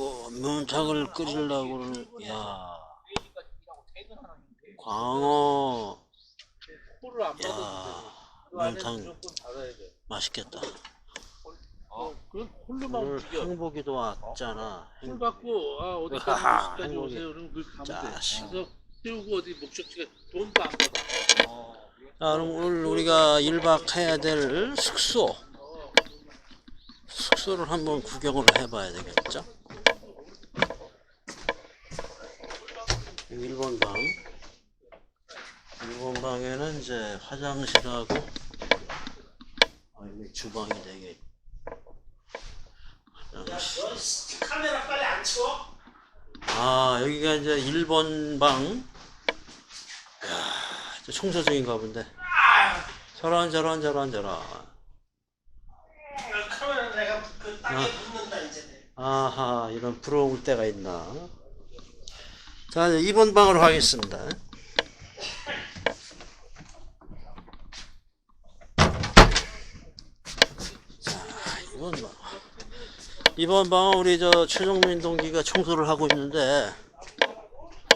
아이고 면탕을 끓이려고 그러는 야 광어 야 면탕. 맛있겠다 아, 그럼 콜로만 오늘 움직여. 행복이도 왔잖아 콜 행- 받고 아 어디 아하, 가까지 행복이. 오세요. 그럼 그 가면 돼. 자식. 그래서 세우고 어디 목적지가 돈도 안 받아. 자 그럼 오늘 우리가 1박 해야 될 숙소 숙소를 한번 구경을 해봐야 되겠죠 1번 방 1번 방에는 이제 화장실하고 아 여기 주방이 되게 화장실 카메라 빨리 안 치워? 아 여기가 이제 1번 방 이야 이제 청소 중인가 본데 저런 저런 저런 저런 카메라 내가 그 땅에 아. 묻는다 이제. 아하 이런 부러울 때가 있나 자 이제 2번 방으로 가겠습니다 자 2번 방 2번 방은 우리 저 최종민 동기가 청소를 하고 있는데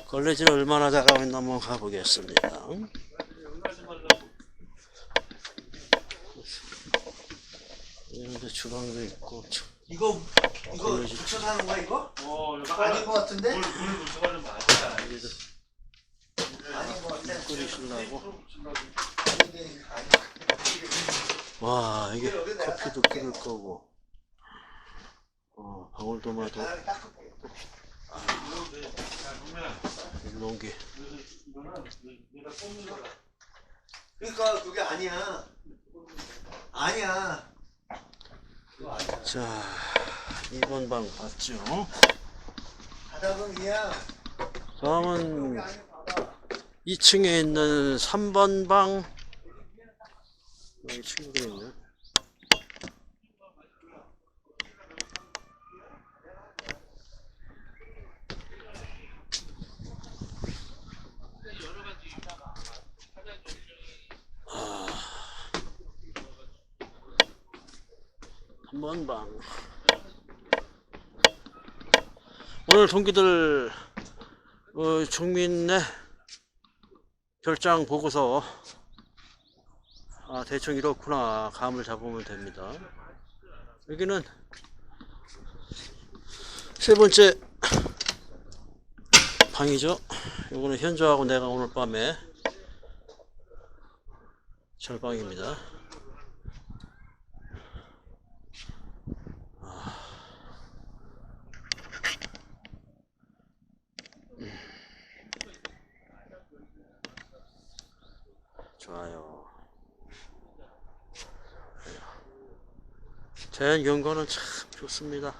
걸레질 얼마나 잘하고 있나 한번 가보겠습니다 이런데 주방도 있고 이거 이거 걸레질. 붙여 사는 거야 이거? 어, 아닌 거 같은데? 물, 물 붙여가지고 맛있다. 여기도 아닌 거 같아. 끓이시려고 아니. 와 이게 커피도 끓일 거고 어 닦을게. 일롱기 그러니까 그게 아니야. 아니야. 자 2번 방 봤죠 바닥은 그냥 다음은 2층에 있는 3번 방 여기 친구들 있네 아. 3번 방 오늘 동기들 어, 종민의 결장 보고서 아 대충 이렇구나. 감을 잡으면 됩니다. 여기는 세 번째 방이죠. 요거는 현주하고 내가 오늘 밤에 잘 방입니다. 좋아요. 자연 경관은 참 좋습니다.